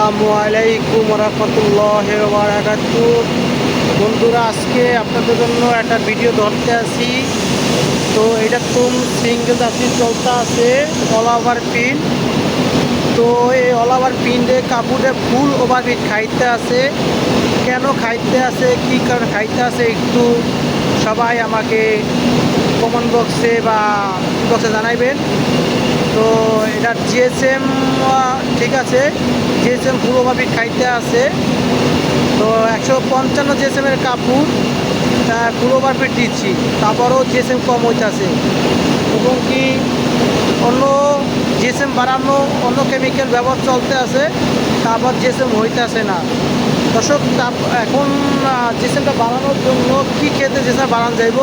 আসসালামু আলাইকুম রহমতুল্লাহ বারাকাতু। বন্ধুরা, আজকে আপনাদের জন্য একটা ভিডিও ধরতে আসি। তো এটা তুম সিঙ্গেল দাসি চলতে আছে? অল ওভার প্রিন্ট তো এই অল ওভার প্রিন্টে কাপড়ে ফুল ওভার প্রিন্ট খাইতে আছে। কেন খাইতে আছে? কি কারণে খাইতে আছে? একটু সবাই আমাকে কমেন্ট বক্সে বা বক্সে জানাইবেন। তো এটা জিএসএম ঠিক আছে। জিএসএম পুরোভাবে খাইতে আছে। তো একশো পঞ্চান্ন জিএসএম এর কাপড় পুরোভাবে দিচ্ছি। তারপরও জিএসএম কম হইতেছে। এবং কি অন্য জিএসএম বাড়ানো, অন্য কেমিক্যাল ব্যবহার চলতে আছে। তারপর জিএসএম হইতেছে না। দর্শক এখন জিএসএমটা বাড়ানোর জন্য কী খেতে জিএসএম বাড়ানো যাইব,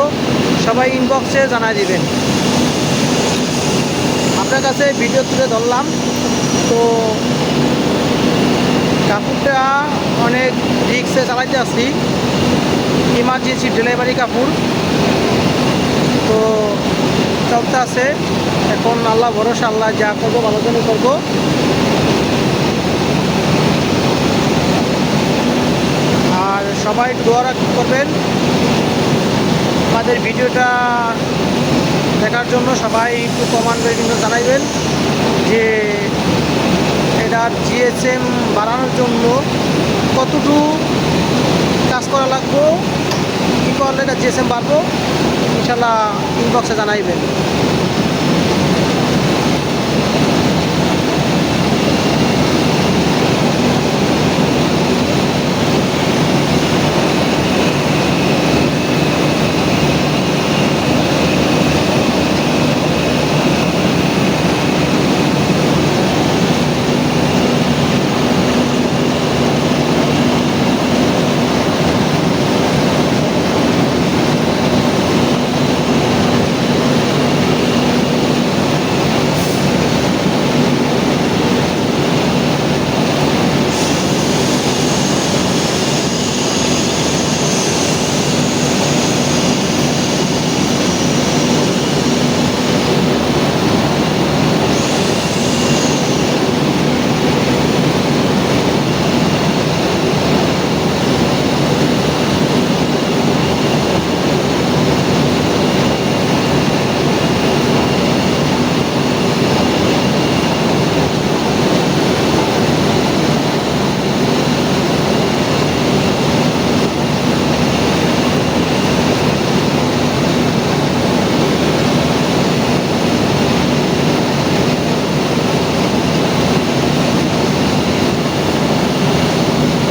সবাই ইনবক্সে জানাই দিবেন। আপনার কাছে ভিডিও তুলে ধরলাম। তো কাপড়টা অনেক রিক্সে চালাইতে আসছি। ইমার্জেন্সি ডেলিভারি কাপড়। তো চলতে আছে। এখন আল্লাহ ভরসা, আল্লাহ যা করব ভালো জন্য করব। আর সবাই দোয়া রাখ করবেন আমাদের ভিডিওটা দেখার জন্য সবাই একটু কমান্ডে কিন্তু জানাইবেন যে এটার জিএসএম বাড়ানোর জন্য কতটুকু কাজ করা লাগবো, কী করলে এটা জিএসএম বাড়বো, ইনশাল্লাহ ইনবক্সে জানাইবেন।